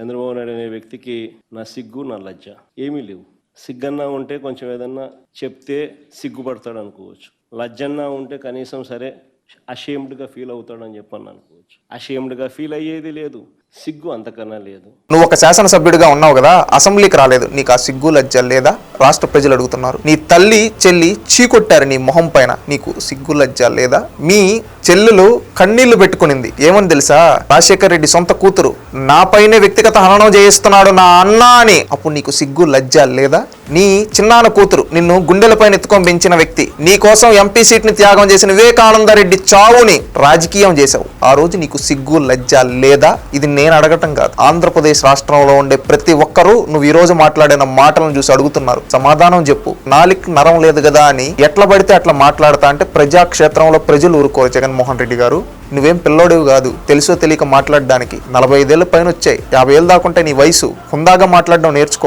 చంద్రబాబు నాయుడు అనే వ్యక్తికి నా సిగ్గు నా లజ్జ. ఏమీ లేవు. సిగ్గన్నా ఉంటే కొంచెం ఏదన్నా చెప్తే సిగ్గుపడతాడు అనుకోవచ్చు. లజ్జన్నా ఉంటే కనీసం సరే అషేమ్డ్గా ఫీల్ అవుతాడని చెప్పని అనుకోవచ్చు. అషేమ్డ్గా ఫీల్ అయ్యేది లేదు. సిగ్గు అంతకన్నా లేదు. నువ్వు ఒక శాసనసభ్యుడిగా ఉన్నావు కదా అసెంబ్లీకి రాలేదు. నీకు ఆ సిగ్గు లజ్జ లేదా? రాష్ట్ర ప్రజలు అడుగుతున్నారు. నీ తల్లి చెల్లి చీకొట్టారు నీ మొహం పైన. నీకు సిగ్గు లజ్జ లేదా? మీ చెల్లెలు కన్నీళ్ళు పెట్టుకునింది. ఏమని తెలుసా? రాజశేఖర్ రెడ్డి సొంత కూతురు. నా పైనే వ్యక్తిగత హననం చేయిస్తున్నాడు నా అన్న అని. అప్పుడు నీకు సిగ్గు లజ్జ లేదా? నీ చిన్నాన్న కూతురు నిన్ను గుండెలపైన ఎత్తుకొని పెంచిన వ్యక్తి. నీ కోసం ఎంపీ సీట్ని త్యాగం చేసిన వివేకానంద రెడ్డి చావుని రాజకీయం చేశావు. ఆ రోజు నీకు సిగ్గు లజ్జ లేదా? ఇది నేను అడగటం కాదు. ఆంధ్రప్రదేశ్ రాష్ట్రంలో ఉండే ప్రతి ఒక్కరూ నువ్వు ఈ రోజు మాట్లాడిన మాటలను చూసి అడుగుతున్నారు. సమాధానం చెప్పు. నాలిక్ నరం లేదు కదా అని ఎట్లా పడితే అట్లా మాట్లాడతా అంటే ప్రజాక్షేత్రంలో ప్రజలు ఊరుకోరు జగన్మోహన్ రెడ్డి గారు. నువ్వేం పిల్లోడివి కాదు. తెలుసో తెలియక మాట్లాడడానికి నలభై ఐదేళ్ళ పైన వచ్చాయి. యాభై ఏళ్ళు దాకుంటే నీ వయసు. హుందాగా మాట్లాడడం నేర్చుకో.